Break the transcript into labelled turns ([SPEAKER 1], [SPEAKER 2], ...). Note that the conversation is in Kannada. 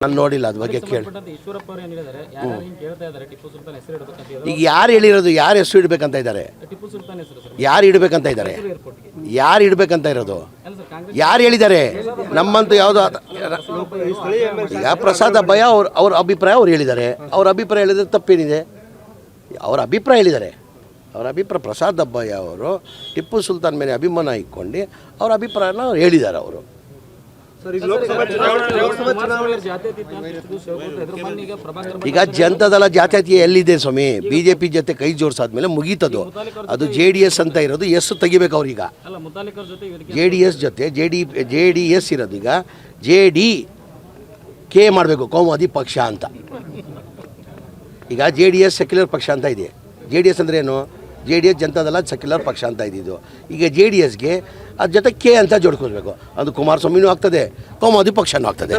[SPEAKER 1] ನಾನು ನೋಡಿಲ್ಲ ಅದ್ರ ಬಗ್ಗೆ ಕೇಳಿ. ಈಗ ಯಾರು ಹೇಳಿರೋದು ಯಾರು ಹೆಸರು ಇಡಬೇಕಂತ ಇದ್ದಾರೆ ಯಾರು ಇಡಬೇಕಂತ ಇದ್ದಾರೆ ಯಾರು ಇಡಬೇಕಂತ ಇರೋದು? ಯಾರು ಹೇಳಿದ್ದಾರೆ ನಮ್ಮಂತೂ ಯಾವುದೋ ಈಗ ಪ್ರಸಾದ್ ಭಯ ಅವ್ರ ಅವ್ರ ಅಭಿಪ್ರಾಯ ಅವ್ರು ಹೇಳಿದ್ದಾರೆ ಅವ್ರ ಅಭಿಪ್ರಾಯ ಹೇಳಿದ್ರೆ ತಪ್ಪೇನಿದೆ. ಅವ್ರ ಅಭಿಪ್ರಾಯ ಹೇಳಿದ್ದಾರೆ ಅವರ ಅಭಿಪ್ರಾಯ ಪ್ರಸಾದ್ ಅಬ್ಬಯ್ಯ ಅವರು ಟಿಪ್ಪು ಸುಲ್ತಾನ್ ಮೇಲೆ ಅಭಿಮಾನ ಇಟ್ಕೊಂಡು ಅವ್ರ ಅಭಿಪ್ರಾಯನ ಅವ್ರು ಹೇಳಿದ್ದಾರೆ ಅವರು.
[SPEAKER 2] ಈಗ
[SPEAKER 1] ಜನತಾದಳ ಜಾತ್ಯತೀಯ ಎಲ್ಲಿದೆ ಸ್ವಾಮಿ? ಬಿ ಜೆ ಪಿ ಜೊತೆ ಕೈ ಜೋಡಿಸಾದ್ಮೇಲೆ ಮುಗೀತದು. ಅದು ಜೆ ಡಿ ಎಸ್ ಅಂತ ಇರೋದು ಎಸ್ ತೆಗಿಬೇಕು ಅವ್ರೀಗ. ಜೆ ಡಿ ಎಸ್ ಜೊತೆ J D J D S ಇರೋದು ಈಗ. ಜೆ ಡಿ ಕೆ ಮಾಡಬೇಕು ಕೋಮವಾದಿ ಪಕ್ಷ ಅಂತ. ಈಗ ಜೆ ಡಿ ಎಸ್ ಸೆಕ್ಯುಲರ್ ಪಕ್ಷ ಅಂತ ಇದೆ. ಜೆ ಡಿ ಎಸ್ ಅಂದರೆ ಏನು? ಜೆ ಡಿ ಎಸ್ ಜನತಾದಲ್ಲ ಸೆಕ್ಯುಲರ್ ಪಕ್ಷ ಅಂತ ಇದ್ದಿದ್ದು. ಈಗ ಜೆ ಡಿ ಎಸ್ಗೆ ಅದ್ರ ಜೊತೆ ಕೆ ಅಂತ ಜೋಡ್ಕೊಳ್ಬೇಕು. ಅದು ಕುಮಾರಸ್ವಾಮಿನೂ ಆಗ್ತದೆ ಕೌಮಾದಿ ಪಕ್ಷನೂ ಆಗ್ತದೆ.